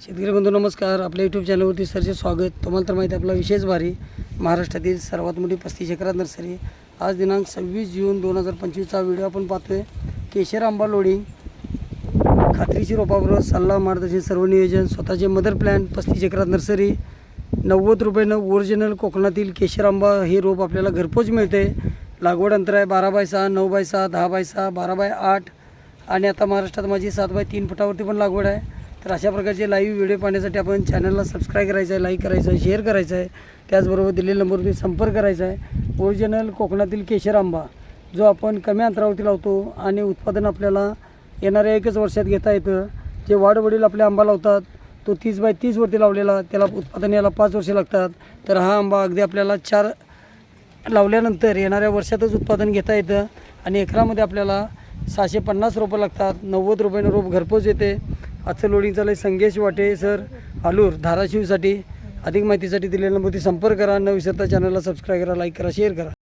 शेतकरी बंधू नमस्कार. आपल्या यूट्यूब चॅनलवरती सरचे स्वागत. तुम्हाला तर माहिती आहे आपला विशेष भारी महाराष्ट्रातील सर्वात मोठी पस्तीस एकरात नर्सरी. आज दिनांक सव्वीस जून दोन हजार पंचवीसचा व्हिडिओ आपण पाहतोय. केशर आंबा लोडिंग खात्रीची रोपाबरोबर सल्ला मार्गदर्शन सर्व नियोजन स्वतःचे मदर प्लॅन पस्तीस एकरात नर्सरी नव्वद रुपयानं ओरिजिनल कोकणातील केशर आंबा हे रोप आपल्याला घरपोच मिळते लागवड अंतर आहे बारा बाय सहा नऊ बाय सहा दहा बाय सहा बारा बाय आठ आणि आता महाराष्ट्रात माझी सात बाय तीन फुटावरती पण लागवड आहे. तर अशा प्रकारचे लाईव्ह व्हिडिओ पाहण्यासाठी आपण चॅनलला सबस्क्राईब करायचं आहे लाईक करायचं आहे शेअर करायचं आहे. त्याचबरोबर दिलेल्या नंबरवरती संपर्क करायचा आहे. ओरिजिनल कोकणातील केशर आंबा जो आपण कमी अंतरावरती लावतो आणि उत्पादन आपल्याला येणाऱ्या एकच वर्षात घेता येतं. जे वाढवडील आपले आंबा लावतात तो तीस बाय तीसवरती लावलेला त्याला उत्पादन यायला पाच वर्षे लागतात. तर हा आंबा अगदी आपल्याला चार लावल्यानंतर येणाऱ्या वर्षातच उत्पादन घेता येतं. आणि एकरामध्ये आपल्याला सहाशे पन्नास रोपं लागतात नव्वद रुपयानं रोप घरपोच येते. आजचं लोडिंग चालू आहे संगेश वाटे सर आलूर धाराशिवसाठी. अधिक माहितीसाठी दिलेल्या नंबरवरती संपर्क करा. न विसरता चॅनलला सबस्क्राईब करा लाईक करा शेअर करा.